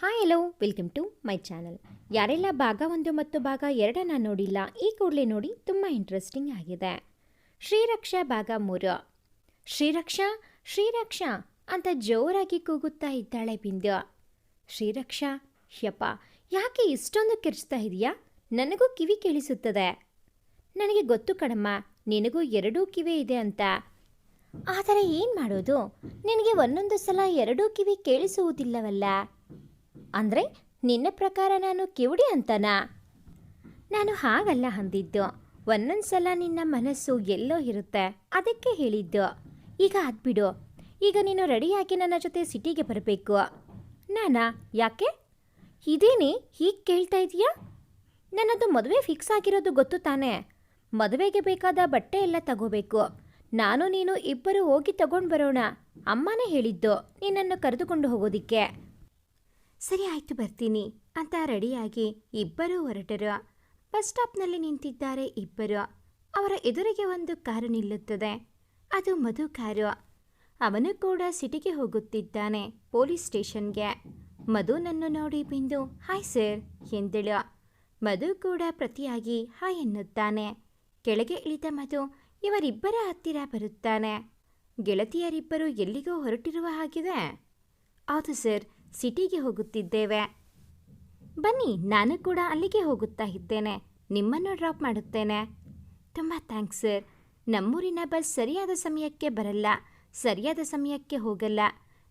Hi hello welcome to my channel ಯಾರೆಲ್ಲ ಭಾಗ ಒಂದು ಮತ್ತು ಭಾಗ ಎರಡನ್ನ ನೋಡಿಲ್ಲ, ಈ ಕೂಡಲೇ ನೋಡಿ ತುಂಬ ಇಂಟ್ರೆಸ್ಟಿಂಗ್ ಆಗಿದೆ. ಶ್ರೀರಕ್ಷಾ ಭಾಗ ಮೂರು. ಶ್ರೀರಕ್ಷಾ ಶ್ರೀರಕ್ಷಾ ಅಂತ ಜೋರಾಗಿ ಕೂಗುತ್ತಾ ಇದ್ದಾಳೆ ಬಿಂದು. ಶ್ರೀರಕ್ಷಾ, ಯಪ್ಪ, ಯಾಕೆ ಇಷ್ಟೊಂದು ಕೆರ್ಚ್ತಾ ಇದೆಯಾ? ನನಗೂ ಕಿವಿ ಕೇಳಿಸುತ್ತದೆ. ನನಗೆ ಗೊತ್ತು ಕಣಮ್ಮ, ನಿನಗೂ ಎರಡೂ ಕಿವಿ ಇದೆ ಅಂತ. ಆದರೆ ಏನು ಮಾಡೋದು? ನಿನಗೆ ಒಂದೊಂದು ಸಲ ಎರಡೂ ಕಿವಿ ಕೇಳಿಸುವುದಿಲ್ಲವಲ್ಲ. ಅಂದರೆ ನಿನ್ನ ಪ್ರಕಾರ ನಾನು ಕಿವುಡಿ ಅಂತನಾ? ನಾನು ಹಾಗಲ್ಲ ಅಂದಿದ್ದು. ಒಂದೊಂದು ಸಲ ನಿನ್ನ ಮನಸ್ಸು ಎಲ್ಲೋ ಇರುತ್ತೆ, ಅದಕ್ಕೆ ಹೇಳಿದ್ದು. ಈಗ ಅದ್ಬಿಡು. ಈಗ ನೀನು ರೆಡಿಯಾಗಿ ನನ್ನ ಜೊತೆ ಸಿಟಿಗೆ ಬರಬೇಕು. ನಾನಾ, ಯಾಕೆ? ಇದೇನೇ, ಹೀಗೆ ಕೇಳ್ತಾ ಇದೀಯಾ? ನನ್ನದು ಮದುವೆ ಫಿಕ್ಸ್ ಆಗಿರೋದು ಗೊತ್ತು ತಾನೇ? ಮದುವೆಗೆ ಬೇಕಾದ ಬಟ್ಟೆ ಎಲ್ಲ ತಗೋಬೇಕು. ನಾನು, ನೀನು ಇಬ್ಬರು ಹೋಗಿ ತಗೊಂಡು ಬರೋಣ. ಅಮ್ಮನೇ ಹೇಳಿದ್ದು ನಿನ್ನನ್ನು ಕರೆದುಕೊಂಡು ಹೋಗೋದಿಕ್ಕೆ. ಸರಿ ಆಯ್ತು, ಬರ್ತೀನಿ ಅಂತ ರೆಡಿಯಾಗಿ ಇಬ್ಬರೂ ಹೊರಟರು. ಬಸ್ ಸ್ಟಾಪ್ನಲ್ಲಿ ನಿಂತಿದ್ದಾರೆ ಇಬ್ಬರು. ಅವರ ಎದುರಿಗೆ ಒಂದು ಕಾರು ನಿಲ್ಲುತ್ತದೆ. ಅದು ಮಧು ಕಾರು. ಅವನು ಕೂಡ ಸಿಟಿಗೆ ಹೋಗುತ್ತಿದ್ದಾನೆ ಪೊಲೀಸ್ ಸ್ಟೇಷನ್ಗೆ. ಮಧುನನ್ನು ನೋಡಿ ಬಿಂದು, ಹಾಯ್ ಸರ್, ಎಂದಳು. ಮಧು ಕೂಡ ಪ್ರತಿಯಾಗಿ ಹಾಯ್ ಎನ್ನುತ್ತಾನೆ. ಕೆಳಗೆ ಇಳಿದ ಮಧು, ಇವರಿಬ್ಬರ ಹತ್ತಿರ ಬರುತ್ತಾನೆ. ಗೆಳತಿಯರಿಬ್ಬರು ಎಲ್ಲಿಗೋ ಹೊರಟಿರುವ ಹಾಗಿದೆ? ಹೌದು ಸರ್ ಸಿಟಿಗೆ ಹೋಗುತ್ತಿದ್ದೇವೆ. ಬನ್ನಿ, ನಾನು ಕೂಡ ಅಲ್ಲಿಗೆ ಹೋಗುತ್ತಾ ಇದ್ದೇನೆ. ನಿಮ್ಮನ್ನು ಡ್ರಾಪ್ ಮಾಡುತ್ತೇನೆ. ತುಂಬ ಥ್ಯಾಂಕ್ಸ್ ಸರ್. ನಮ್ಮೂರಿನ ಬಸ್ ಸರಿಯಾದ ಸಮಯಕ್ಕೆ ಬರಲ್ಲ. ಸರಿಯಾದ ಸಮಯಕ್ಕೆ ಹೋಗಲ್ಲ.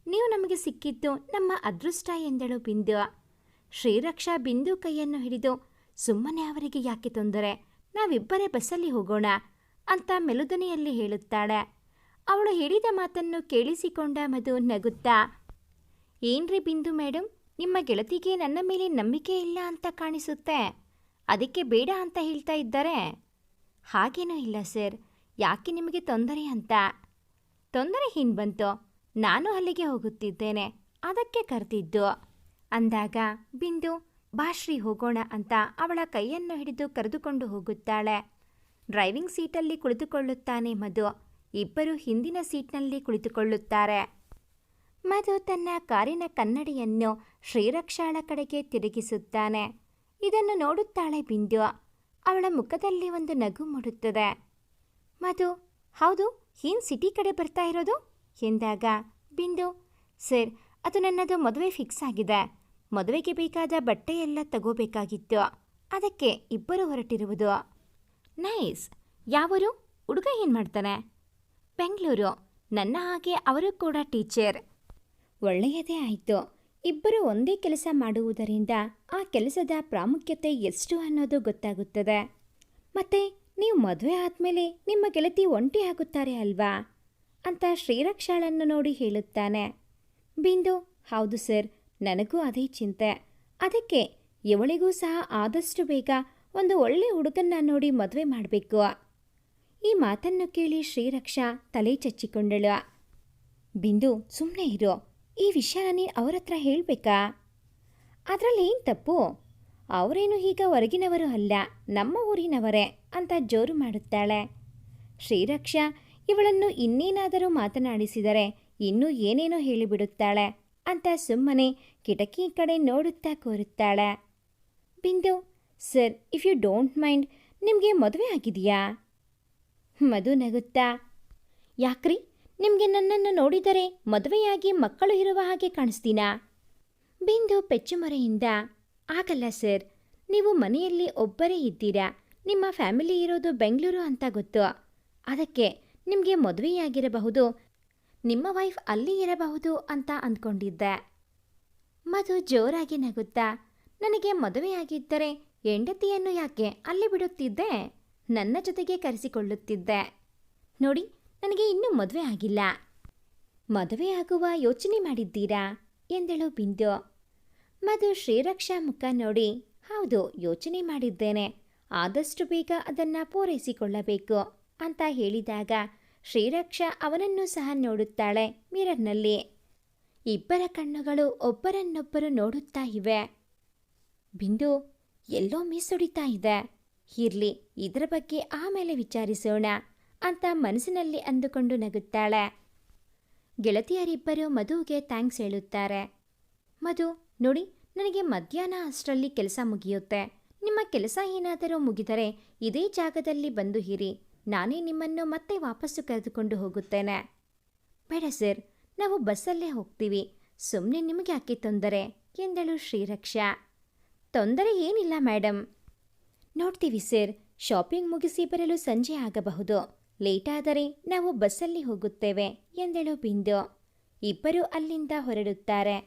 ನೀವು ನಮಗೆ ಸಿಕ್ಕಿದ್ದು ನಮ್ಮ ಅದೃಷ್ಟ ಎಂದಳು ಬಿಂದು. ಶ್ರೀರಕ್ಷಾ ಬಿಂದು ಕೈಯನ್ನು ಹಿಡಿದು, ಸುಮ್ಮನೆ ಅವರಿಗೆ ಯಾಕೆ ತೊಂದರೆ? ನಾವಿಬ್ಬರೇ ಬಸ್ಸಲ್ಲಿ ಹೋಗೋಣ ಅಂತ ಮೆಲುದನೆಯಲ್ಲಿ ಹೇಳುತ್ತಾಳೆ. ಅವಳು ಹೇಳಿದ ಮಾತನ್ನು ಕೇಳಿಸಿಕೊಂಡ ಮಧು ನಗುತ್ತಾ ಏನ್ರಿ ಬಿಂದು ಮೇಡಮ್ ನಿಮ್ಮ ಗೆಳತಿಗೆ ನನ್ನ ಮೇಲೆ ನಂಬಿಕೆ ಇಲ್ಲ ಅಂತ ಕಾಣಿಸುತ್ತೆ. ಅದಕ್ಕೆ ಬೇಡ ಅಂತ ಹೇಳ್ತಾ ಇದ್ದಾರೆ. ಹಾಗೇನೂ ಇಲ್ಲ ಸರ್. ಯಾಕೆ ನಿಮಗೆ ತೊಂದರೆ ಅಂತ? ತೊಂದರೆ ಹಿಂದೆ ಬಂತು? ನಾನು ಅಲ್ಲಿಗೆ ಹೋಗುತ್ತಿದ್ದೇನೆ. ಅದಕ್ಕೆ ಕರೆದಿದ್ದು. ಅಂದಾಗ, ಬಿಂದು ಬಾಶ್ರೀ ಹೋಗೋಣ ಅಂತ ಅವಳ ಕೈಯನ್ನು ಹಿಡಿದು ಕರೆದುಕೊಂಡು ಹೋಗುತ್ತಾಳೆ. ಡ್ರೈವಿಂಗ್ ಸೀಟಲ್ಲಿ ಕುಳಿತುಕೊಳ್ಳುತ್ತಾನೆ ಮಧು. ಇಬ್ಬರು ಹಿಂದಿನ ಸೀಟ್ನಲ್ಲಿ ಕುಳಿತುಕೊಳ್ಳುತ್ತಾರೆ. ಮಧು ತನ್ನ ಕಾರಿನ ಕನ್ನಡಿಯನ್ನು ಶ್ರೀರಕ್ಷಾಳ ಕಡೆಗೆ ತಿರುಗಿಸುತ್ತಾನೆ. ಇದನ್ನು ನೋಡುತ್ತಾಳೆ ಬಿಂದು. ಅವಳ ಮುಖದಲ್ಲಿ ಒಂದು ನಗು ಮೂಡುತ್ತದೆ. ಮಧು, ಹೌದು ಏನ್ ಸಿಟಿ ಕಡೆ ಬರ್ತಾ ಇರೋದು? ಎಂದಾಗ ಬಿಂದು, ಸರ್, ಅದು ನನ್ನದು ಮದುವೆ ಫಿಕ್ಸ್ ಆಗಿದೆ. ಮದುವೆಗೆ ಬೇಕಾದ ಬಟ್ಟೆ ಎಲ್ಲ ತಗೋಬೇಕಾಗಿತ್ತು. ಅದಕ್ಕೆ ಇಬ್ಬರು ಹೊರಟಿರುವುದು. ನೈಸ್. ಯಾವರು? ಹುಡುಗ ಏನು ಮಾಡ್ತಾನೆ ಬೆಂಗಳೂರು. ನನ್ನ ಹಾಗೆ ಅವರು ಕೂಡ ಟೀಚರ್. ಒಳ್ಳೆಯದೇ ಆಯಿತು. ಇಬ್ಬರು ಒಂದೇ ಕೆಲಸ ಮಾಡುವುದರಿಂದ ಆ ಕೆಲಸದ ಪ್ರಾಮುಖ್ಯತೆ ಎಷ್ಟು ಅನ್ನೋದು ಗೊತ್ತಾಗುತ್ತದೆ. ಮತ್ತೆ, ನೀವು ಮದುವೆ ಆದಮೇಲೆ ನಿಮ್ಮ ಗೆಳತಿ ಒಂಟಿ ಆಗುತ್ತಾರೆ ಅಲ್ವಾ? ಅಂತ ಶ್ರೀರಕ್ಷಾಳನ್ನು ನೋಡಿ ಹೇಳುತ್ತಾನೆ. ಬಿಂದು, ಹೌದು ಸರ್, ನನಗೂ ಅದೇ ಚಿಂತೆ. ಅದಕ್ಕೆ ಇವಳಿಗೂ ಸಹ ಆದಷ್ಟು ಬೇಗ ಒಂದು ಒಳ್ಳೆ ಹುಡುಗನ್ನ ನೋಡಿ ಮದುವೆ ಮಾಡಬೇಕು. ಈ ಮಾತನ್ನು ಕೇಳಿ ಶ್ರೀರಕ್ಷಾ ತಲೆ ಚಚ್ಚಿಕೊಂಡಳು. ಬಿಂದು ಸುಮ್ಮನೆ ಇರು. ಈ ವಿಷಯನ ನೀನು ಅವ್ರ ಹತ್ರ ಹೇಳಬೇಕಾ? ಅದರಲ್ಲಿ ಏನು ತಪ್ಪು? ಅವರೇನು ಈಗ ಹೊರಗಿನವರು ಅಲ್ಲ, ನಮ್ಮ ಊರಿನವರೇ ಅಂತ ಜೋರು ಮಾಡುತ್ತಾಳೆ. ಶ್ರೀರಕ್ಷಾ, ಇವಳನ್ನು ಇನ್ನೇನಾದರೂ ಮಾತನಾಡಿಸಿದರೆ ಇನ್ನೂ ಏನೇನೋ ಹೇಳಿಬಿಡುತ್ತಾಳೆ ಅಂತ ಸುಮ್ಮನೆ ಕಿಟಕಿ ಕಡೆ ನೋಡುತ್ತಾ ಕೋರುತ್ತಾಳೆ. Bindu, sir, if you don't mind, ನಿಮಗೆ ಮದುವೆ ಆಗಿದೆಯಾ? ಮಧು ನಗುತ್ತಾ? ಯಾಕ್ರಿ? ನಿಮಗೆ ನನ್ನನ್ನು ನೋಡಿದರೆ ಮದುವೆಯಾಗಿ ಮಕ್ಕಳು ಇರುವ ಹಾಗೆ ಕಾಣಿಸ್ತೀನಾ? ಬಿಂದು ಪೆಚ್ಚುಮರೆಯಿಂದ, ಆಗಲ್ಲ ಸರ್, ನೀವು ಮನೆಯಲ್ಲಿ ಒಬ್ಬರೇ ಇದ್ದೀರಾ? ನಿಮ್ಮ ಫ್ಯಾಮಿಲಿ ಇರೋದು ಬೆಂಗಳೂರು ಅಂತ ಗೊತ್ತು. ಅದಕ್ಕೆ ನಿಮಗೆ ಮದುವೆಯಾಗಿರಬಹುದು, ನಿಮ್ಮ ವೈಫ್ ಅಲ್ಲಿ ಇರಬಹುದು ಅಂತ ಅಂದ್ಕೊಂಡಿದ್ದೆ. ಮಧು ಜೋರಾಗಿ ನಗುತ್ತಾ, ನನಗೆ ಮದುವೆಯಾಗಿದ್ದರೆ ಹೆಂಡತಿಯನ್ನು ಯಾಕೆ ಅಲ್ಲಿ ಬಿಡುತ್ತಿದ್ದೆ? ನನ್ನ ಜೊತೆಗೆ ಕರೆಸಿಕೊಳ್ಳುತ್ತಿದ್ದೆ. ನೋಡಿ ನನಗೆ ಇನ್ನೂ ಮದುವೆ ಆಗಿಲ್ಲ. ಮದುವೆ ಆಗುವ ಯೋಚನೆ ಮಾಡಿದ್ದೀರಾ? ಎಂದಳು ಬಿಂದು. ಮಧು ಶ್ರೀರಕ್ಷಾ ಮುಖ ನೋಡಿ, ಹೌದು, ಯೋಚನೆ ಮಾಡಿದ್ದೇನೆ. ಆದಷ್ಟು ಬೇಗ ಅದನ್ನು ಪೂರೈಸಿಕೊಳ್ಳಬೇಕು ಅಂತ ಹೇಳಿದಾಗ ಶ್ರೀರಕ್ಷಾ ಅವನನ್ನು ಸಹ ನೋಡುತ್ತಾಳೆ ಮಿರರ್ನಲ್ಲಿ. ಇಬ್ಬರ ಕಣ್ಣುಗಳು ಒಬ್ಬರನ್ನೊಬ್ಬರು ನೋಡುತ್ತಾ ಇವೆ. ಬಿಂದು, ಎಲ್ಲೋ ಮಿಸ್ ಇದೆ. ಇರ್ಲಿ, ಇದರ ಬಗ್ಗೆ ಆಮೇಲೆ ವಿಚಾರಿಸೋಣ. ಅಂತ ಮನಸ್ಸಿನಲ್ಲಿ ಅಂದುಕೊಂಡು ನಗುತ್ತಾಳೆ. ಗೆಳತಿಯರಿಬ್ಬರು ಮಧುಗೆ ಥ್ಯಾಂಕ್ಸ್ ಹೇಳುತ್ತಾರೆ. ಮಧು, ನೋಡಿ, ನನಗೆ ಮಧ್ಯಾಹ್ನ ಅಷ್ಟರಲ್ಲಿ ಕೆಲಸ ಮುಗಿಯುತ್ತೆ. ನಿಮ್ಮ ಕೆಲಸ ಏನಾದರೂ ಮುಗಿದರೆ ಇದೇ ಜಾಗದಲ್ಲಿ ಬಂದು ಹಿರಿ ನಾನೇ ನಿಮ್ಮನ್ನು ಮತ್ತೆ ವಾಪಸ್ಸು ಕರೆದುಕೊಂಡು ಹೋಗುತ್ತೇನೆ. ಬೇಡ ಸರ್, ನಾವು ಬಸ್ಸಲ್ಲೇ ಹೋಗ್ತೀವಿ. ಸುಮ್ಮನೆ ನಿಮಗೆ ಯಾಕೆ ತೊಂದರೆ? ಎಂದಳು ಶ್ರೀರಕ್ಷಾ. ತೊಂದರೆ ಏನಿಲ್ಲ ಮೇಡಮ್ ನೋಡ್ತೀವಿ ಸರ್, ಶಾಪಿಂಗ್ ಮುಗಿಸಿ ಬರಲು ಸಂಜೆ ಆಗಬಹುದು. ಲೇಟ್ ಆದರೆ ನಾವು ಬಸ್ಸಲ್ಲಿ ಹೋಗುತ್ತೇವೆ, ಎಂದಳು ಬಿಂದು. ಇಬ್ಬರು ಅಲ್ಲಿಂದ ಹೊರಡುತ್ತಾರೆ.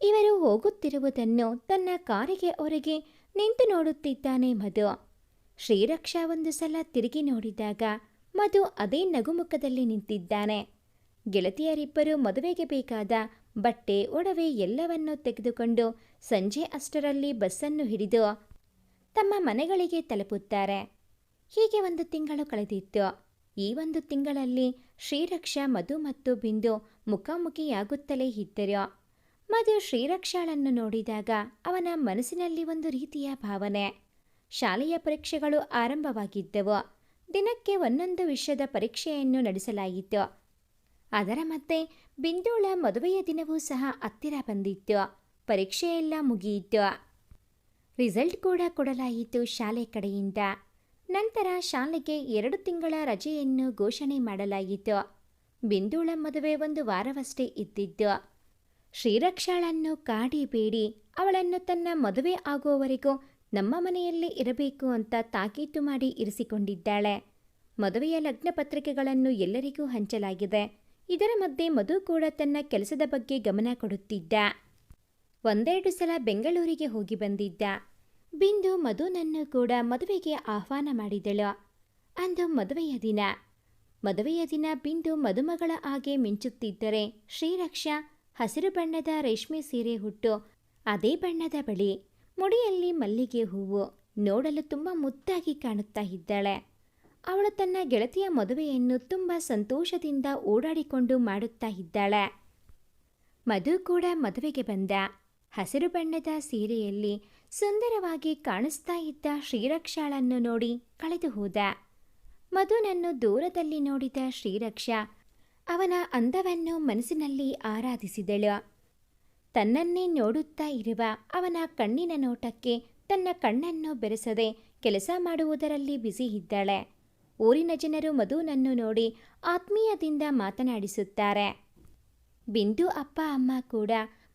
ಇವರು ಹೋಗುತ್ತಿರುವುದನ್ನು ತನ್ನ ಕಾರಿಗೆ ಹೊರಗೆ ನಿಂತು ನೋಡುತ್ತಿದ್ದಾನೆ ಮಧು. ಶ್ರೀರಕ್ಷಾ ಒಂದು ಸಲ ತಿರುಗಿ ನೋಡಿದಾಗ ಮಧು ಅದೇ ನಗುಮುಖದಲ್ಲಿ ನಿಂತಿದ್ದಾನೆ. ಗೆಳತಿಯರಿಬ್ಬರು ಮದುವೆಗೆ ಬೇಕಾದ ಬಟ್ಟೆ, ಒಡವೆ ಎಲ್ಲವನ್ನೂ ತೆಗೆದುಕೊಂಡು ಸಂಜೆ ಅಷ್ಟರಲ್ಲಿ ಬಸ್ಸನ್ನು ಹಿಡಿದು ತಮ್ಮ ಮನೆಗಳಿಗೆ ತಲುಪುತ್ತಾರೆ. ಹೀಗೆ ಒಂದು ತಿಂಗಳು ಕಳೆದಿತ್ತು. ಈ ಒಂದು ತಿಂಗಳಲ್ಲಿ ಶ್ರೀರಕ್ಷಾ, ಮಧು ಮತ್ತು ಬಿಂದು ಮುಖಾಮುಖಿಯಾಗುತ್ತಲೇ ಇದ್ದರು. ಮಧು ಶ್ರೀರಕ್ಷಾಳನ್ನು ನೋಡಿದಾಗ ಅವನ ಮನಸ್ಸಿನಲ್ಲಿ ಒಂದು ರೀತಿಯ ಭಾವನೆ. ಶಾಲೆಯ ಪರೀಕ್ಷೆಗಳು ಆರಂಭವಾಗಿದ್ದವು. ದಿನಕ್ಕೆ ಒಂದೊಂದು ವಿಷಯದ ಪರೀಕ್ಷೆಯನ್ನು ನಡೆಸಲಾಯಿತು. ಅದರ ಮತ್ತೆ ಬಿಂದುಳ ಮದುವೆಯ ದಿನವೂ ಸಹ ಹತ್ತಿರ ಬಂದಿತ್ತು. ಪರೀಕ್ಷೆಯೆಲ್ಲ ಮುಗಿಯಿತು. ರಿಸಲ್ಟ್ ಕೂಡ ಕೊಡಲಾಯಿತು ಶಾಲೆ ಕಡೆಯಿಂದ. ನಂತರ ಶಾಲೆಗೆ ಎರಡು ತಿಂಗಳ ರಜೆಯನ್ನು ಘೋಷಣೆ ಮಾಡಲಾಯಿತು. ಬಿಂದುಳ ಮದುವೆ ಒಂದು ವಾರವಷ್ಟೇ ಇದ್ದಿದ್ದು. ಶ್ರೀರಕ್ಷಾಳನ್ನು ಕಾಡಿಬೇಡಿ ಅವಳನ್ನು ತನ್ನ ಮದುವೆ ಆಗುವವರೆಗೂ ನಮ್ಮ ಮನೆಯಲ್ಲೇ ಇರಬೇಕು ಅಂತ ತಾಕೀತು ಮಾಡಿ ಇರಿಸಿಕೊಂಡಿದ್ದಾಳೆ. ಮದುವೆಯ ಲಗ್ನ ಪತ್ರಿಕೆಗಳನ್ನು ಎಲ್ಲರಿಗೂ ಹಂಚಲಾಗಿದೆ. ಇದರ ಮಧ್ಯೆ ಮಧು ಕೂಡ ತನ್ನ ಕೆಲಸದ ಬಗ್ಗೆ ಗಮನ ಕೊಡುತ್ತಿದ್ದ. ಒಂದೆರಡು ಸಲ ಬೆಂಗಳೂರಿಗೆ ಹೋಗಿ ಬಂದಿದ್ದ. ಬಿಂದು ಮಧುನನ್ನು ಕೂಡ ಮದುವೆಗೆ ಆಹ್ವಾನ ಮಾಡಿದಳು. ಅಂದು ಮದುವೆಯ ದಿನ. ಮದುವೆಯ ದಿನ ಬಿಂದು ಮದುಮಗಳ ಹಾಗೆ ಮಿಂಚುತ್ತಿದ್ದರೆ ಶ್ರೀರಕ್ಷ ಹಸಿರು ಬಣ್ಣದ ರೇಷ್ಮೆ ಸೀರೆ ಹುಟ್ಟು ಅದೇ ಬಣ್ಣದ ಬಳಿ ಮುಡಿಯಲ್ಲಿ ಮಲ್ಲಿಗೆ ಹೂವು ನೋಡಲು ತುಂಬ ಮುದ್ದಾಗಿ ಕಾಣುತ್ತಾ ಇದ್ದಾಳೆ. ಅವಳು ತನ್ನ ಗೆಳತಿಯ ಮದುವೆಯನ್ನು ತುಂಬ ಸಂತೋಷದಿಂದ ಓಡಾಡಿಕೊಂಡು ಮಾಡುತ್ತಾ ಇದ್ದಾಳೆ. ಮಧು ಕೂಡ ಮದುವೆಗೆ ಬಂದ. ಹಸಿರು ಬಣ್ಣದ ಸೀರೆಯಲ್ಲಿ ಸುಂದರವಾಗಿ ಕಾಣಿಸ್ತಾ ಇದ್ದ ಶ್ರೀರಕ್ಷಾಳನ್ನು ನೋಡಿ ಕಳೆದು ಹೋದ. ಮಧುನನ್ನು ದೂರದಲ್ಲಿ ನೋಡಿದ ಶ್ರೀರಕ್ಷಾ ಅವನ ಅಂದವನ್ನು ಮನಸ್ಸಿನಲ್ಲಿ ಆರಾಧಿಸಿದಳು. ತನ್ನನ್ನೇ ನೋಡುತ್ತಾ ಇರುವ ಅವನ ಕಣ್ಣಿನ ನೋಟಕ್ಕೆ ತನ್ನ ಕಣ್ಣನ್ನು ಬೆರೆಸದೆ ಕೆಲಸ ಮಾಡುವುದರಲ್ಲಿ ಬ್ಯುಸಿ ಇದ್ದಾಳೆ. ಊರಿನ ಜನರು ಮಧುನನ್ನು ನೋಡಿ ಆತ್ಮೀಯದಿಂದ ಮಾತನಾಡಿಸುತ್ತಾರೆ. ಬಿಂದು ಅಪ್ಪ, ಅಮ್ಮ ಕೂಡ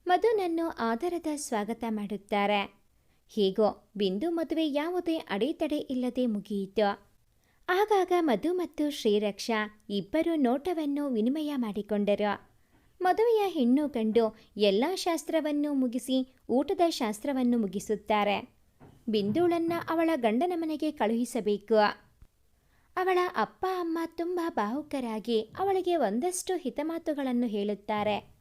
ಮಧುನನ್ನು ಆಧಾರದ ಸ್ವಾಗತ ಮಾಡುತ್ತಾರೆ. ಹೀಗೋ, ಬಿಂದು ಮದುವೆ ಯಾವುದೇ ಅಡೆತಡೆ ಇಲ್ಲದೆ ಮುಗಿಯಿತು. ಆಗಾಗ ಮಧು ಮತ್ತು ಶ್ರೀರಕ್ಷಾ ಇಬ್ಬರು ನೋಟವನ್ನು ವಿನಿಮಯ ಮಾಡಿಕೊಂಡರು. ಮದುವೆಯ ಹೆಣ್ಣು ಕಂಡು ಎಲ್ಲ ಶಾಸ್ತ್ರವನ್ನು ಮುಗಿಸಿ ಊಟದ ಶಾಸ್ತ್ರವನ್ನು ಮುಗಿಸುತ್ತಾರೆ. ಬಿಂದುಳನ್ನ ಅವಳ ಗಂಡನ ಮನೆಗೆ ಕಳುಹಿಸಬೇಕು. ಅವಳ ಅಪ್ಪ, ಅಮ್ಮ ತುಂಬ ಭಾವುಕರಾಗಿ ಅವಳಿಗೆ ಒಂದಷ್ಟು ಹಿತಮಾತುಗಳನ್ನು ಹೇಳುತ್ತಾರೆ.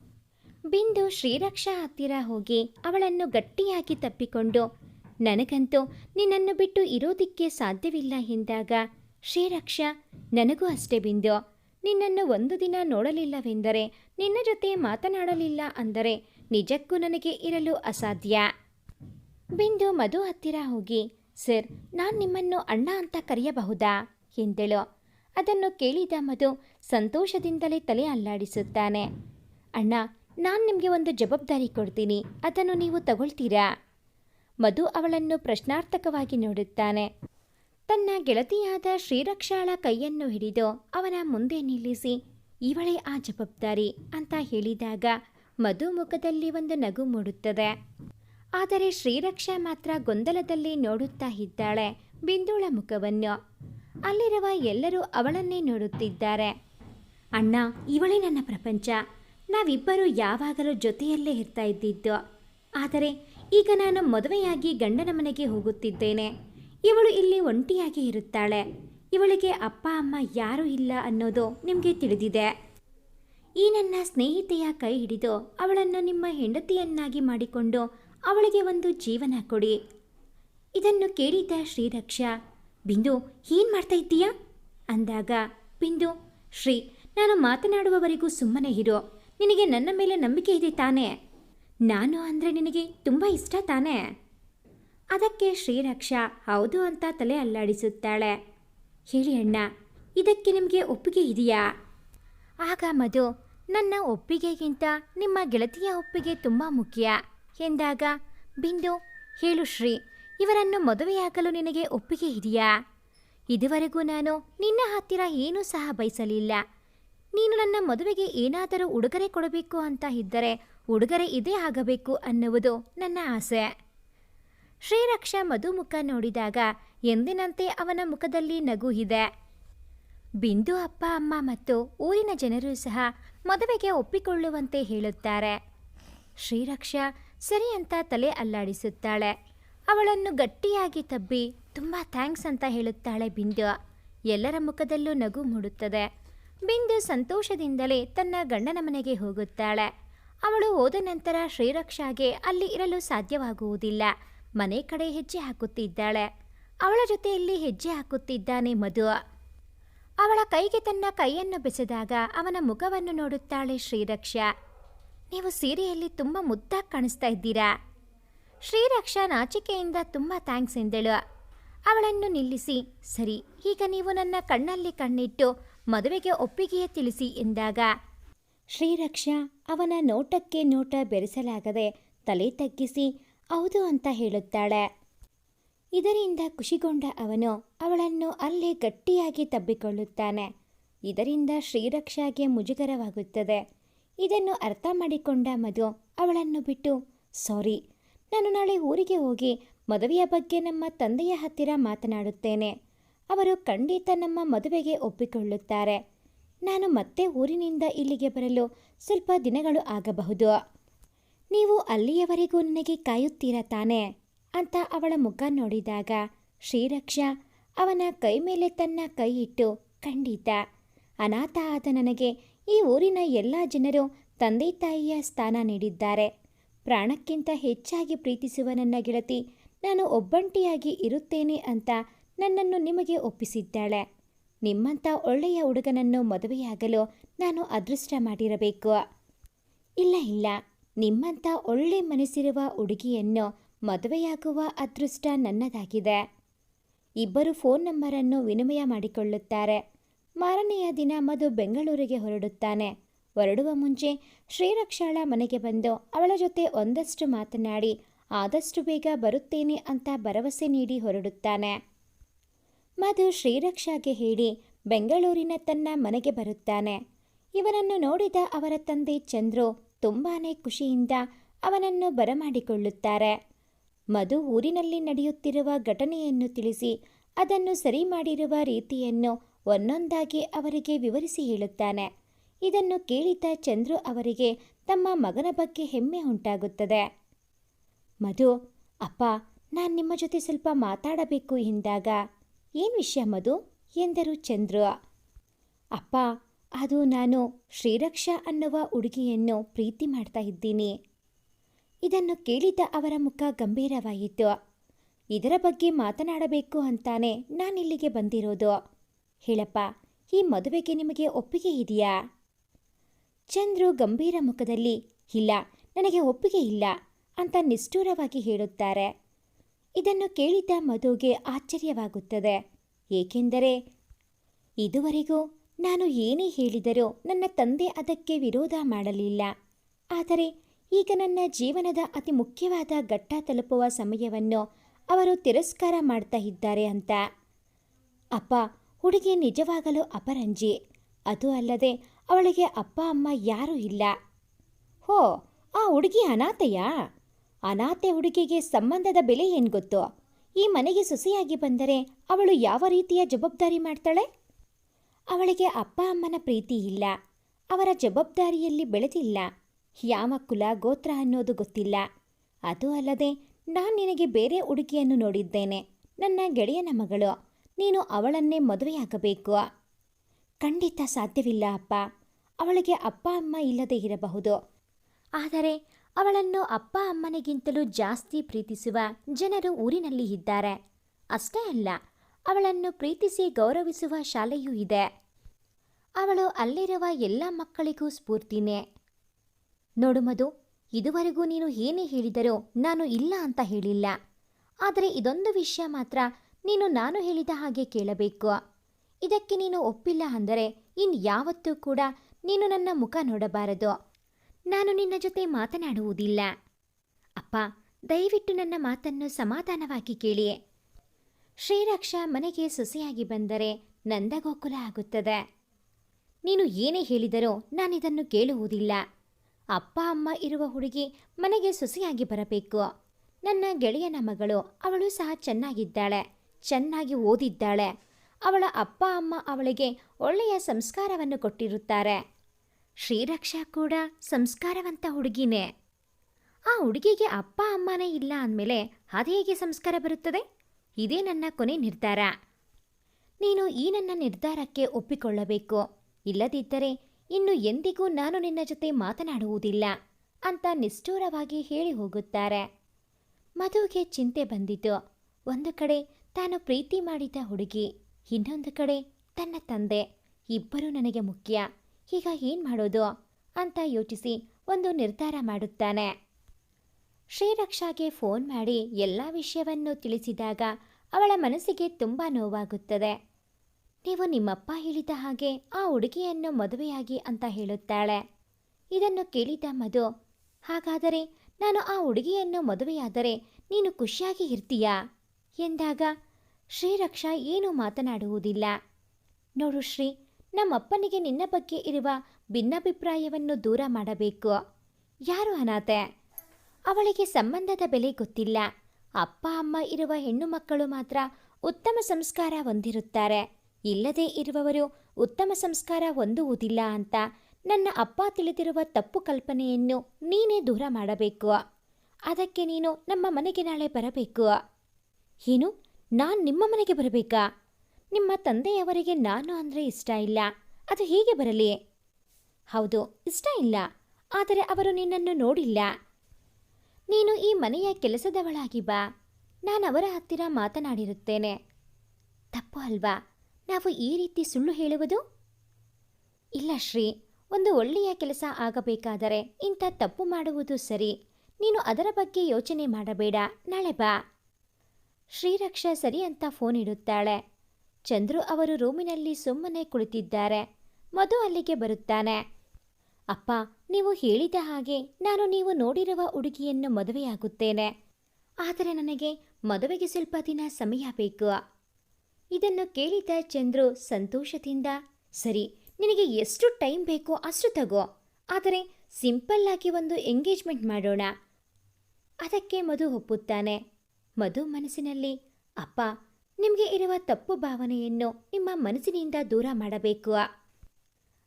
ಬಿಂದು ಶ್ರೀರಕ್ಷಾ ಹತ್ತಿರ ಹೋಗಿ ಅವಳನ್ನು ಗಟ್ಟಿಯಾಗಿ ತಪ್ಪಿಕೊಂಡು, ನನಗಂತೂ ನಿನ್ನನ್ನು ಬಿಟ್ಟು ಇರೋದಿಕ್ಕೆ ಸಾಧ್ಯವಿಲ್ಲ ಎಂದಾಗ, ಶ್ರೀರಕ್ಷ, ನನಗೂ ಅಷ್ಟೇ ಬಿಂದು, ನಿನ್ನನ್ನು ಒಂದು ದಿನ ನೋಡಲಿಲ್ಲವೆಂದರೆ, ನಿನ್ನ ಜೊತೆ ಮಾತನಾಡಲಿಲ್ಲ ಅಂದರೆ ನಿಜಕ್ಕೂ ನನಗೆ ಇರಲು ಅಸಾಧ್ಯ. ಬಿಂದು ಮಧು ಹತ್ತಿರ ಹೋಗಿ, ಸರ್, ನಾನು ನಿಮ್ಮನ್ನು ಅಣ್ಣ ಅಂತ ಕರೆಯಬಹುದಾ? ಎಂದಳು. ಅದನ್ನು ಕೇಳಿದ ಮಧು ಸಂತೋಷದಿಂದಲೇ ತಲೆ ಅಲ್ಲಾಡಿಸುತ್ತಾನೆ. ಅಣ್ಣ ನಾನು ನಿಮಗೆ ಒಂದು ಜವಾಬ್ದಾರಿ ಕೊಡ್ತೀನಿ. ಅದನ್ನು ನೀವು ತಗೊಳ್ತೀರಾ? ಮಧು ಅವಳನ್ನು ಪ್ರಶ್ನಾರ್ಥಕವಾಗಿ ನೋಡುತ್ತಾನೆ. ತನ್ನ ಗೆಳತಿಯಾದ ಶ್ರೀರಕ್ಷಾಳ ಕೈಯನ್ನು ಹಿಡಿದು ಅವನ ಮುಂದೆ ನಿಲ್ಲಿಸಿ, ಇವಳೇ ಆ ಜವಾಬ್ದಾರಿ ಅಂತ ಹೇಳಿದಾಗ ಮಧು ಮುಖದಲ್ಲಿ ಒಂದು ನಗು ಮೂಡುತ್ತದೆ. ಆದರೆ ಶ್ರೀರಕ್ಷಾ ಮಾತ್ರ ಗೊಂದಲದಲ್ಲಿ ನೋಡುತ್ತಾ ಇದ್ದಾಳೆ ಬಿಂದುಳ ಮುಖವನ್ನು. ಅಲ್ಲಿರುವ ಎಲ್ಲರೂ ಅವಳನ್ನೇ ನೋಡುತ್ತಿದ್ದಾರೆ. ಅಣ್ಣ, ಇವಳೇ ನನ್ನ ಪ್ರಪಂಚ. ನಾವಿಬ್ಬರು ಯಾವಾಗಲೂ ಜೊತೆಯಲ್ಲೇ ಇರ್ತಾ ಇದ್ದಿದ್ದು. ಆದರೆ ಈಗ ನಾನು ಮದುವೆಯಾಗಿ ಗಂಡನ ಮನೆಗೆ ಹೋಗುತ್ತಿದ್ದೇನೆ. ಇವಳು ಇಲ್ಲಿ ಒಂಟಿಯಾಗಿ ಇರುತ್ತಾಳೆ. ಇವಳಿಗೆ ಅಪ್ಪ, ಅಮ್ಮ ಯಾರೂ ಇಲ್ಲ ಅನ್ನೋದು ನಿಮಗೆ ತಿಳಿದಿದೆ. ಈ ನನ್ನ ಸ್ನೇಹಿತೆಯ ಕೈ ಹಿಡಿದು ಅವಳನ್ನು ನಿಮ್ಮ ಹೆಂಡತಿಯನ್ನಾಗಿ ಮಾಡಿಕೊಂಡು ಅವಳಿಗೆ ಒಂದು ಜೀವನ ಕೊಡಿ. ಇದನ್ನು ಕೇಳಿದ ಶ್ರೀರಕ್ಷಾ, ಬಿಂದು, ಏನು ಮಾಡ್ತಾ ಇದ್ದೀಯಾ? ಅಂದಾಗ, ಬಿಂದು, ಶ್ರೀ, ನಾನು ಮಾತನಾಡುವವರೆಗೂ ಸುಮ್ಮನೆ ಇರೋ. ನಿನಗೆ ನನ್ನ ಮೇಲೆ ನಂಬಿಕೆ ಇದೆ ತಾನೇ? ನಾನು ಅಂದರೆ ನಿನಗೆ ತುಂಬ ಇಷ್ಟ ತಾನೇ? ಅದಕ್ಕೆ ಶ್ರೀರಕ್ಷ ಹೌದು ಅಂತ ತಲೆ ಅಲ್ಲಾಡಿಸುತ್ತಾಳೆ. ಹೇಳಿ ಅಣ್ಣ, ಇದಕ್ಕೆ ನಿಮಗೆ ಒಪ್ಪಿಗೆ ಇದೆಯಾ? ಆಗ ಮಧು, ನನ್ನ ಒಪ್ಪಿಗೆಗಿಂತ ನಿಮ್ಮ ಗೆಳತಿಯ ಒಪ್ಪಿಗೆ ತುಂಬ ಮುಖ್ಯ ಎಂದಾಗ, ಬಿಂದು, ಹೇಳು ಶ್ರೀ, ಇವರನ್ನು ಮದುವೆಯಾಗಲು ನಿನಗೆ ಒಪ್ಪಿಗೆ ಇದೆಯಾ? ಇದುವರೆಗೂ ನಾನು ನಿನ್ನ ಹತ್ತಿರ ಏನೂ ಸಹ ಬಯಸಲಿಲ್ಲ. ನೀನು ನನ್ನ ಮದುವೆಗೆ ಏನಾದರೂ ಉಡುಗೊರೆ ಕೊಡಬೇಕು ಅಂತ ಇದ್ದರೆ ಉಡುಗೊರೆ ಇದೇ ಆಗಬೇಕು ಅನ್ನುವುದು ನನ್ನ ಆಸೆ. ಶ್ರೀರಕ್ಷ ಮಧುಮುಖ ನೋಡಿದಾಗ ಎಂದಿನಂತೆ ಅವನ ಮುಖದಲ್ಲಿ ನಗು ಇದೆ. ಬಿಂದು ಅಪ್ಪ, ಅಮ್ಮ ಮತ್ತು ಊರಿನ ಜನರು ಸಹ ಮದುವೆಗೆ ಒಪ್ಪಿಕೊಳ್ಳುವಂತೆ ಹೇಳುತ್ತಾರೆ. ಶ್ರೀರಕ್ಷ ಸರಿ ಅಂತ ತಲೆ ಅಲ್ಲಾಡಿಸುತ್ತಾಳೆ. ಅವಳನ್ನು ಗಟ್ಟಿಯಾಗಿ ತಬ್ಬಿ, ತುಂಬ ಥ್ಯಾಂಕ್ಸ್ ಅಂತ ಹೇಳುತ್ತಾಳೆ ಬಿಂದು. ಎಲ್ಲರ ಮುಖದಲ್ಲೂ ನಗು ಮೂಡುತ್ತದೆ. ಬಿಂದು ಸಂತೋಷದಿಂದಲೇ ತನ್ನ ಗಂಡನ ಮನೆಗೆ ಹೋಗುತ್ತಾಳೆ. ಅವಳು ಹೋದ ನಂತರ ಶ್ರೀರಕ್ಷಾಗೆ ಅಲ್ಲಿ ಇರಲು ಸಾಧ್ಯವಾಗುವುದಿಲ್ಲ. ಮನೆ ಕಡೆ ಹೆಜ್ಜೆ ಹಾಕುತ್ತಿದ್ದಾಳೆ. ಅವಳ ಜೊತೆಯಲ್ಲಿ ಹೆಜ್ಜೆ ಹಾಕುತ್ತಿದ್ದಾನೆ ಮಧು. ಅವಳ ಕೈಗೆ ತನ್ನ ಕೈಯನ್ನು ಬೆಸೆದಾಗ ಅವನ ಮುಖವನ್ನು ನೋಡುತ್ತಾಳೆ ಶ್ರೀರಕ್ಷ. ನೀವು ಸೀರೆಯಲ್ಲಿ ತುಂಬ ಮುದ್ದಾಗಿ ಕಾಣಿಸ್ತಾ ಇದ್ದೀರಾ? ಶ್ರೀರಕ್ಷ ನಾಚಿಕೆಯಿಂದ ತುಂಬ ಥ್ಯಾಂಕ್ಸ್ ಎಂದಳು. ಅವಳನ್ನು ನಿಲ್ಲಿಸಿ, ಸರಿ, ಈಗ ನೀವು ನನ್ನ ಕಣ್ಣಲ್ಲಿ ಕಣ್ಣಿಟ್ಟು ಮದುವೆಗೆ ಒಪ್ಪಿಗೆಯ ತಿಳಿಸಿ ಎಂದಾಗ, ಶ್ರೀರಕ್ಷ ಅವನ ನೋಟಕ್ಕೆ ನೋಟ ಬೆರೆಸಲಾಗದೆ ತಲೆ ತಗ್ಗಿಸಿ, ಹೌದು ಅಂತ ಹೇಳುತ್ತಾಳೆ. ಇದರಿಂದ ಖುಷಿಗೊಂಡ ಅವನು ಅವಳನ್ನು ಅಲ್ಲೇ ಗಟ್ಟಿಯಾಗಿ ತಬ್ಬಿಕೊಳ್ಳುತ್ತಾನೆ. ಇದರಿಂದ ಶ್ರೀರಕ್ಷಾಗೆ ಮುಜುಗರವಾಗುತ್ತದೆ. ಇದನ್ನು ಅರ್ಥ ಮಾಡಿಕೊಂಡ ಮಧು ಅವಳನ್ನು ಬಿಟ್ಟು, ಸಾರಿ, ನಾನು ನಾಳೆ ಊರಿಗೆ ಹೋಗಿ ಮದುವೆಯ ಬಗ್ಗೆ ನಮ್ಮ ತಂದೆಯ ಹತ್ತಿರ ಮಾತನಾಡುತ್ತೇನೆ. ಅವರು ಖಂಡಿತ ನಮ್ಮ ಮದುವೆಗೆ ಒಪ್ಪಿಕೊಳ್ಳುತ್ತಾರೆ. ನಾನು ಮತ್ತೆ ಊರಿನಿಂದ ಇಲ್ಲಿಗೆ ಬರಲು ಸ್ವಲ್ಪ ದಿನಗಳು ಆಗಬಹುದು. ನೀವು ಅಲ್ಲಿಯವರೆಗೂ ನನಗೆ ಕಾಯುತ್ತೀರಾ ತಾನೆ? ಅಂತ ಅವಳ ಮುಖ ನೋಡಿದಾಗ ಶ್ರೀರಕ್ಷ ಅವನ ಕೈ ಮೇಲೆ ತನ್ನ ಕೈ ಇಟ್ಟು, ಖಂಡಿತ. ಅನಾಥ ಆದ ನನಗೆ ಈ ಊರಿನ ಎಲ್ಲ ಜನರು ತಂದೆ ತಾಯಿಯ ಸ್ಥಾನ ನೀಡಿದ್ದಾರೆ. ಪ್ರಾಣಕ್ಕಿಂತ ಹೆಚ್ಚಾಗಿ ಪ್ರೀತಿಸುವ ನನ್ನ ಗೆಳತಿ, ನಾನು ಒಬ್ಬಂಟಿಯಾಗಿ ಇರುತ್ತೇನೆ ಅಂತ ನನ್ನನ್ನು ನಿಮಗೆ ಒಪ್ಪಿಸಿದ್ದಾಳೆ. ನಿಮ್ಮಂಥ ಒಳ್ಳೆಯ ಹುಡುಗನನ್ನು ಮದುವೆಯಾಗಲು ನಾನು ಅದೃಷ್ಟ ಮಾಡಿರಬೇಕು. ಇಲ್ಲ ಇಲ್ಲ. ನಿಮ್ಮಂಥ ಒಳ್ಳೆ ಮನಸ್ಸಿರುವ ಹುಡುಗಿಯನ್ನು ಮದುವೆಯಾಗುವ ಅದೃಷ್ಟ ನನ್ನದಾಗಿದೆ. ಇಬ್ಬರು ಫೋನ್ ನಂಬರನ್ನು ವಿನಿಮಯ ಮಾಡಿಕೊಳ್ಳುತ್ತಾರೆ. ಮಾರನೆಯ ದಿನ ಮಧು ಬೆಂಗಳೂರಿಗೆ ಹೊರಡುತ್ತಾನೆ. ಹೊರಡುವ ಮುಂಚೆ ಶ್ರೀರಕ್ಷಾಳ ಮನೆಗೆ ಬಂದು ಅವಳ ಜೊತೆ ಒಂದಷ್ಟು ಮಾತನಾಡಿ, ಆದಷ್ಟು ಬೇಗ ಬರುತ್ತೇನೆ ಅಂತ ಭರವಸೆ ನೀಡಿ ಹೊರಡುತ್ತಾನೆ. ಮಧು ಶ್ರೀರಕ್ಷಾಗೆ ಹೇಳಿ ಬೆಂಗಳೂರಿನ ತನ್ನ ಮನೆಗೆ ಬರುತ್ತಾನೆ. ಇವನನ್ನು ನೋಡಿದ ಅವರ ತಂದೆ ಚಂದ್ರು ತುಂಬಾನೇ ಖುಷಿಯಿಂದ ಅವನನ್ನು ಬರಮಾಡಿಕೊಳ್ಳುತ್ತಾರೆ. ಮಧು ಊರಿನಲ್ಲಿ ನಡೆಯುತ್ತಿರುವ ಘಟನೆಯನ್ನು ತಿಳಿಸಿ ಅದನ್ನು ಸರಿ ಮಾಡಿರುವ ರೀತಿಯನ್ನು ಒಂದೊಂದಾಗಿ ಅವರಿಗೆ ವಿವರಿಸಿ ಹೇಳುತ್ತಾನೆ. ಇದನ್ನು ಕೇಳಿದ ಚಂದ್ರು ಅವರಿಗೆ ತಮ್ಮ ಮಗನ ಬಗ್ಗೆ ಹೆಮ್ಮೆ ಉಂಟಾಗುತ್ತದೆ. ಮಧು, ಅಪ್ಪ, ನಾನು ನಿಮ್ಮ ಜೊತೆ ಸ್ವಲ್ಪ ಮಾತಾಡಬೇಕು ಎಂದಾಗ ಏನು ವಿಷಯ ಮಧು? ಎಂದರು ಚಂದ್ರ. ಅಪ್ಪ, ಅದು ನಾನು ಶ್ರೀರಕ್ಷಾ ಅನ್ನುವ ಹುಡುಗಿಯನ್ನು ಪ್ರೀತಿ ಮಾಡ್ತಾ ಇದ್ದೀನಿ. ಇದನ್ನು ಕೇಳಿದ ಅವರ ಮುಖ ಗಂಭೀರವಾಯಿತು. ಇದರ ಬಗ್ಗೆ ಮಾತನಾಡಬೇಕು ಅಂತಾನೆ ನಾನಿಲ್ಲಿಗೆ ಬಂದಿರೋದು. ಹೇಳಪ್ಪ, ಈ ಮದುವೆಗೆ ನಿಮಗೆ ಒಪ್ಪಿಗೆ ಇದೆಯಾ? ಚಂದ್ರು ಗಂಭೀರ ಮುಖದಲ್ಲಿ, ಇಲ್ಲ, ನನಗೆ ಒಪ್ಪಿಗೆ ಇಲ್ಲ ಅಂತ ನಿಷ್ಠೂರವಾಗಿ ಹೇಳುತ್ತಾರೆ. ಇದನ್ನು ಕೇಳಿದ ಮಧುಗೆ ಆಶ್ಚರ್ಯವಾಗುತ್ತದೆ. ಏಕೆಂದರೆ, ಇದುವರೆಗೂ ನಾನು ಏನೇ ಹೇಳಿದರೂ ನನ್ನ ತಂದೆ ಅದಕ್ಕೆ ವಿರೋಧ ಮಾಡಲಿಲ್ಲ. ಆದರೆ, ಈಗ ನನ್ನ ಜೀವನದ ಅತಿ ಮುಖ್ಯವಾದ ಘಟ್ಟ ತಲುಪುವ ಸಮಯವನ್ನು ಅವರು ತಿರಸ್ಕಾರ ಮಾಡ್ತಾ ಇದ್ದಾರೆ ಅಂತ. ಅಪ್ಪ, ಹುಡುಗಿ ನಿಜವಾಗಲೂ ಅಪರಂಜಿ. ಅದು ಅಲ್ಲದೆ ಅವಳಿಗೆ ಅಪ್ಪ, ಅಮ್ಮ ಯಾರೂ ಇಲ್ಲ. ಹೋ, ಆ ಹುಡುಗಿ ಅನಾಥೆಯಾ? ಅನಾಥೆ ಹುಡುಗಿಗೆ ಸಂಬಂಧದ ಬೆಲೆ ಏನು ಗೊತ್ತು? ಈ ಮನೆಗೆ ಸೊಸೆಯಾಗಿ ಬಂದರೆ ಅವಳು ಯಾವ ರೀತಿಯ ಜವಾಬ್ದಾರಿ ಮಾಡ್ತಾಳೆ? ಅವಳಿಗೆ ಅಪ್ಪ ಅಮ್ಮನ ಪ್ರೀತಿ ಇಲ್ಲ. ಅವರ ಜವಾಬ್ದಾರಿಯಲ್ಲಿ ಬೆಳೆದಿಲ್ಲ. ಯಾವ ಕುಲ ಗೋತ್ರ ಅನ್ನೋದು ಗೊತ್ತಿಲ್ಲ. ಅದು ಅಲ್ಲದೆ ನಾನು ನಿನಗೆ ಬೇರೆ ಹುಡುಗಿಯನ್ನು ನೋಡಿದ್ದೇನೆ. ನನ್ನ ಗೆಳೆಯನ ಮಗಳು. ನೀನು ಅವಳನ್ನೇ ಮದುವೆಯಾಗಬೇಕು. ಖಂಡಿತ ಸಾಧ್ಯವಿಲ್ಲ ಅಪ್ಪ. ಅವಳಿಗೆ ಅಪ್ಪ ಅಮ್ಮ ಇಲ್ಲದೆ ಇರಬಹುದು. ಆದರೆ ಅವಳನ್ನು ಅಪ್ಪ ಅಮ್ಮನಿಗಿಂತಲೂ ಜಾಸ್ತಿ ಪ್ರೀತಿಸುವ ಜನರು ಊರಿನಲ್ಲಿ ಇದ್ದಾರೆ. ಅಷ್ಟೇ ಅಲ್ಲ, ಅವಳನ್ನು ಪ್ರೀತಿಸಿ ಗೌರವಿಸುವ ಶಾಲೆಯೂ ಇದೆ. ಅವಳು ಅಲ್ಲಿರುವ ಎಲ್ಲ ಮಕ್ಕಳಿಗೂ ಸ್ಫೂರ್ತಿನೇ. ನೋಡು ಮಧು, ಇದುವರೆಗೂ ನೀನು ಏನೇ ಹೇಳಿದರೂ ನಾನು ಇಲ್ಲ ಅಂತ ಹೇಳಿಲ್ಲ. ಆದರೆ ಇದೊಂದು ವಿಷಯ ಮಾತ್ರ ನೀನು ನಾನು ಹೇಳಿದ ಹಾಗೆ ಕೇಳಬೇಕು. ಇದಕ್ಕೆ ನೀನು ಒಪ್ಪಿಲ್ಲ ಅಂದರೆ ಇನ್ನು ಯಾವತ್ತೂ ಕೂಡ ನೀನು ನನ್ನ ಮುಖ ನೋಡಬಾರದು. ನಾನು ನಿನ್ನ ಜೊತೆ ಮಾತನಾಡುವುದಿಲ್ಲ. ಅಪ್ಪ, ದಯವಿಟ್ಟು ನನ್ನ ಮಾತನ್ನು ಸಮಾಧಾನವಾಗಿ ಕೇಳಿ. ಶ್ರೀರಕ್ಷ ಮನೆಗೆ ಸೊಸೆಯಾಗಿ ಬಂದರೆ ನಂದಗೋಕುಲ ಆಗುತ್ತದೆ. ನೀನು ಏನೇ ಹೇಳಿದರೂ ನಾನಿದನ್ನು ಕೇಳುವುದಿಲ್ಲ. ಅಪ್ಪ, ಅಮ್ಮ ಇರುವ ಹುಡುಗಿ ಮನೆಗೆ ಸೊಸೆಯಾಗಿ ಬರಬೇಕು. ನನ್ನ ಗೆಳೆಯನ ಮಗಳು, ಅವಳು ಸಹ ಚೆನ್ನಾಗಿದ್ದಾಳೆ, ಚೆನ್ನಾಗಿ ಓದಿದ್ದಾಳೆ. ಅವಳ ಅಪ್ಪ, ಅಮ್ಮ ಅವಳಿಗೆ ಒಳ್ಳೆಯ ಸಂಸ್ಕಾರವನ್ನು ಕೊಟ್ಟಿರುತ್ತಾರೆ. ಶ್ರೀರಕ್ಷಾ ಕೂಡ ಸಂಸ್ಕಾರವಂತ ಹುಡುಗಿನೇ. ಆ ಹುಡುಗಿಗೆ ಅಪ್ಪ, ಅಮ್ಮನೇ ಇಲ್ಲ ಅಂದಮೇಲೆ ಅದು ಹೇಗೆ ಸಂಸ್ಕಾರ ಬರುತ್ತದೆ? ಇದೇ ನನ್ನ ಕೊನೆ ನಿರ್ಧಾರ. ನೀನು ಈ ನನ್ನ ನಿರ್ಧಾರಕ್ಕೆ ಒಪ್ಪಿಕೊಳ್ಳಬೇಕು. ಇಲ್ಲದಿದ್ದರೆ ಇನ್ನು ಎಂದಿಗೂ ನಾನು ನಿನ್ನ ಜೊತೆ ಮಾತನಾಡುವುದಿಲ್ಲ ಅಂತ ನಿಷ್ಠೂರವಾಗಿ ಹೇಳಿ ಹೋಗುತ್ತಾರೆ. ಮಧುಗೆ ಚಿಂತೆ ಬಂದಿತು. ಒಂದು ಕಡೆ ತಾನು ಪ್ರೀತಿ ಮಾಡಿದ ಹುಡುಗಿ, ಇನ್ನೊಂದು ಕಡೆ ತನ್ನ ತಂದೆ. ಇಬ್ಬರೂ ನನಗೆ ಮುಖ್ಯ. ಈಗ ಏನು ಮಾಡೋದು? ಅಂತ ಯೋಚಿಸಿ ಒಂದು ನಿರ್ಧಾರ ಮಾಡುತ್ತಾನೆ. ಶ್ರೀರಕ್ಷಾಗೆ ಫೋನ್ ಮಾಡಿ ಎಲ್ಲ ವಿಷಯವನ್ನು ತಿಳಿಸಿದಾಗ ಅವಳ ಮನಸ್ಸಿಗೆ ತುಂಬ ನೋವಾಗುತ್ತದೆ. ನೀವು ನಿಮ್ಮಪ್ಪ ಹೇಳಿದ ಹಾಗೆ ಆ ಹುಡುಗಿಯನ್ನು ಮದುವೆಯಾಗಿ ಅಂತ ಹೇಳುತ್ತಾಳೆ. ಇದನ್ನು ಕೇಳಿದ ಮಧು, ಹಾಗಾದರೆ ನಾನು ಆ ಹುಡುಗಿಯನ್ನು ಮದುವೆಯಾದರೆ ನೀನು ಖುಷಿಯಾಗಿ ಇರ್ತೀಯಾ? ಎಂದಾಗ ಶ್ರೀರಕ್ಷಾ ಏನೂ ಮಾತನಾಡುವುದಿಲ್ಲ. ನೋಡು ಶ್ರೀ ನಮ್ಮಪ್ಪನಿಗೆ ನಿನ್ನ ಬಗ್ಗೆ ಇರುವ ಭಿನ್ನಾಭಿಪ್ರಾಯವನ್ನು ದೂರ ಮಾಡಬೇಕು. ಯಾರು ಅನಾಥೆ? ಅವಳಿಗೆ ಸಂಬಂಧದ ಬೆಲೆ ಗೊತ್ತಿಲ್ಲ. ಅಪ್ಪ, ಅಮ್ಮ ಇರುವ ಹೆಣ್ಣು ಮಕ್ಕಳು ಮಾತ್ರ ಉತ್ತಮ ಸಂಸ್ಕಾರ ಹೊಂದಿರುತ್ತಾರೆ. ಇಲ್ಲದೇ ಇರುವವರು ಉತ್ತಮ ಸಂಸ್ಕಾರ ಹೊಂದುವುದಿಲ್ಲ ಅಂತ ನನ್ನ ಅಪ್ಪ ತಿಳಿದಿರುವ ತಪ್ಪು ಕಲ್ಪನೆಯನ್ನು ನೀನೇ ದೂರ ಮಾಡಬೇಕು. ಅದಕ್ಕೆ ನೀನು ನಮ್ಮ ಮನೆಗೆ ನಾಳೆ ಬರಬೇಕು. ಏನು? ನಾನು ನಿಮ್ಮ ಮನೆಗೆ ಬರಬೇಕಾ? ನಿಮ್ಮ ತಂದೆಯವರಿಗೆ ನಾನು ಅಂದರೆ ಇಷ್ಟ ಇಲ್ಲ. ಅದು ಹೀಗೆ ಬರಲಿ. ಹೌದು, ಇಷ್ಟ ಇಲ್ಲ. ಆದರೆ ಅವರು ನಿನ್ನನ್ನು ನೋಡಿಲ್ಲ. ನೀನು ಈ ಮನೆಯ ಕೆಲಸದವಳಾಗಿ ಬಾ. ನಾನು ಅವರ ಹತ್ತಿರ ಮಾತನಾಡಿರುತ್ತೇನೆ. ತಪ್ಪು ಅಲ್ವಾ? ನಾವು ಈ ರೀತಿ ಸುಳ್ಳು ಹೇಳುವುದು? ಇಲ್ಲ ಶ್ರೀ, ಒಂದು ಒಳ್ಳೆಯ ಕೆಲಸ ಆಗಬೇಕಾದರೆ ಇಂಥ ತಪ್ಪು ಮಾಡುವುದು ಸರಿ. ನೀನು ಅದರ ಬಗ್ಗೆ ಯೋಚನೆ ಮಾಡಬೇಡ. ನಾಳೆ ಬಾ. ಶ್ರೀರಕ್ಷ ಸರಿ ಅಂತ ಫೋನ್ ಇಡುತ್ತಾಳೆ. ಚಂದ್ರು ಅವರು ರೂಮಿನಲ್ಲಿ ಸುಮ್ಮನೆ ಕುಳಿತಿದ್ದಾರೆ. ಮಧು ಅಲ್ಲಿಗೆ ಬರುತ್ತಾನೆ. ಅಪ್ಪ, ನೀವು ಹೇಳಿದ ಹಾಗೆ ನಾನು ನೀವು ನೋಡಿರುವ ಹುಡುಗಿಯನ್ನು ಮದುವೆಯಾಗುತ್ತೇನೆ. ಆದರೆ ನನಗೆ ಮದುವೆಗೆ ಸ್ವಲ್ಪ ದಿನ ಸಮಯ ಬೇಕು. ಇದನ್ನು ಕೇಳಿದ ಚಂದ್ರು ಸಂತೋಷದಿಂದ, ಸರಿ, ನಿನಗೆ ಎಷ್ಟು ಟೈಮ್ ಬೇಕೋ ಅಷ್ಟು ತಗೋ. ಆದರೆ ಸಿಂಪಲ್ ಆಗಿ ಒಂದು ಎಂಗೇಜ್ಮೆಂಟ್ ಮಾಡೋಣ. ಅದಕ್ಕೆ ಮಧು ಒಪ್ಪುತ್ತಾನೆ. ಮಧು ಮನಸ್ಸಿನಲ್ಲಿ, ಅಪ್ಪ ನಿಮಗೆ ಇರುವ ತಪ್ಪು ಭಾವನೆಯನ್ನು ನಿಮ್ಮ ಮನಸ್ಸಿನಿಂದ ದೂರ ಮಾಡಬೇಕು.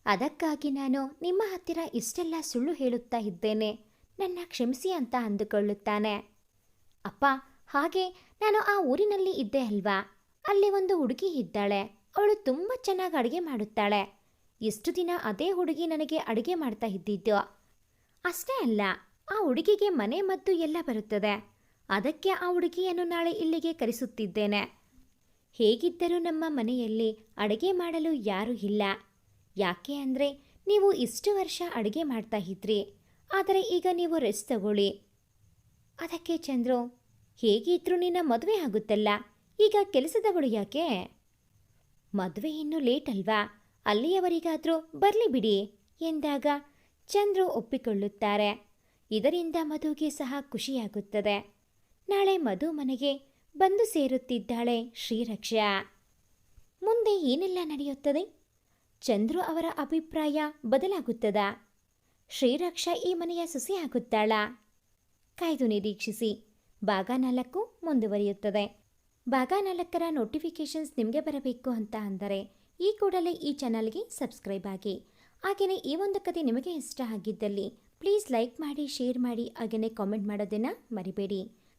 ಅದಕ್ಕಾಗಿ ನಾನು ನಿಮ್ಮ ಹತ್ತಿರ ಇಷ್ಟೆಲ್ಲ ಸುಳ್ಳು ಹೇಳುತ್ತಾ ಇದ್ದೇನೆ. ನನ್ನ ಕ್ಷಮಿಸಿ ಅಂತ ಅಂದುಕೊಳ್ಳುತ್ತಾನೆ. ಅಪ್ಪ, ಹಾಗೆ ನಾನು ಆ ಊರಿನಲ್ಲಿ ಇದ್ದೆ ಅಲ್ವಾ? ಅಲ್ಲಿ ಒಂದು ಹುಡುಗಿ ಇದ್ದಾಳೆ. ಅವಳು ತುಂಬ ಚೆನ್ನಾಗಿ ಅಡುಗೆ ಮಾಡುತ್ತಾಳೆ. ಎಷ್ಟು ದಿನ ಅದೇ ಹುಡುಗಿ ನನಗೆ ಅಡುಗೆ ಮಾಡ್ತಾ ಇದ್ದಿದ್ದು. ಅಷ್ಟೇ ಅಲ್ಲ, ಆ ಹುಡುಗಿಗೆ ಮನೆ ಮದ್ದು ಎಲ್ಲ ಬರುತ್ತದೆ. ಅದಕ್ಕೆ ಆ ಹುಡುಗಿಯನ್ನು ನಾಳೆ ಇಲ್ಲಿಗೆ ಕರೆಸುತ್ತಿದ್ದೇನೆ. ಹೇಗಿದ್ದರೂ ನಮ್ಮ ಮನೆಯಲ್ಲಿ ಅಡುಗೆ ಮಾಡಲು ಯಾರೂ ಇಲ್ಲ. ಯಾಕೆ ಅಂದರೆ ನೀವು ಇಷ್ಟು ವರ್ಷ ಅಡುಗೆ ಮಾಡ್ತಾ ಇದ್ರಿ. ಆದರೆ ಈಗ ನೀವು ರೆಸ್ಟ್ ತಗೊಳ್ಳಿ. ಅದಕ್ಕೆ ಚಂದ್ರು, ಹೇಗಿದ್ರೂ ನಿನ್ನ ಮದುವೆ ಆಗುತ್ತಲ್ಲ. ಈಗ ಕೆಲಸದವಳು ಯಾಕೆ? ಮದುವೆ ಇನ್ನೂ ಲೇಟ್ ಅಲ್ವಾ? ಅಲ್ಲಿಯವರಿಗಾದರೂ ಬರಲಿ ಬಿಡಿ ಎಂದಾಗ ಚಂದ್ರು ಒಪ್ಪಿಕೊಳ್ಳುತ್ತಾರೆ. ಇದರಿಂದ ಮಧುಗೆ ಸಹ ಖುಷಿಯಾಗುತ್ತದೆ. ನಾಳೆ ಮಧು ಮನೆಗೆ ಬಂದು ಸೇರುತ್ತಿದ್ದಾಳೆ ಶ್ರೀರಕ್ಷಾ. ಮುಂದೆ ಏನೆಲ್ಲ ನಡೆಯುತ್ತದೆ? ಚಂದ್ರು ಅವರ ಅಭಿಪ್ರಾಯ ಬದಲಾಗುತ್ತದಾ. ಶ್ರೀರಕ್ಷಾ ಈ ಮನೆಯ ಸೊಸೆಯಾಗುತ್ತಾಳ. ಕಾಯ್ದು ನಿರೀಕ್ಷಿಸಿ. ಭಾಗ ನಾಲ್ಕು ಮುಂದುವರಿಯುತ್ತದೆ. ಭಾಗ ನಾಲ್ಕರ ನೋಟಿಫಿಕೇಷನ್ಸ್ ನಿಮಗೆ ಬರಬೇಕು ಅಂತ ಅಂದರೆ ಈ ಕೂಡಲೇ ಈ ಚಾನಲ್ಗೆ ಸಬ್ಸ್ಕ್ರೈಬ್ ಆಗಿ. ಹಾಗೆಯೇ ಈ ಒಂದು ಕತೆ ನಿಮಗೆ ಇಷ್ಟ ಆಗಿದ್ದಲ್ಲಿ ಪ್ಲೀಸ್ ಲೈಕ್ ಮಾಡಿ, ಶೇರ್ ಮಾಡಿ ಹಾಗೆಯೇ ಕಾಮೆಂಟ್ ಮಾಡೋದನ್ನು ಮರಿಬೇಡಿ.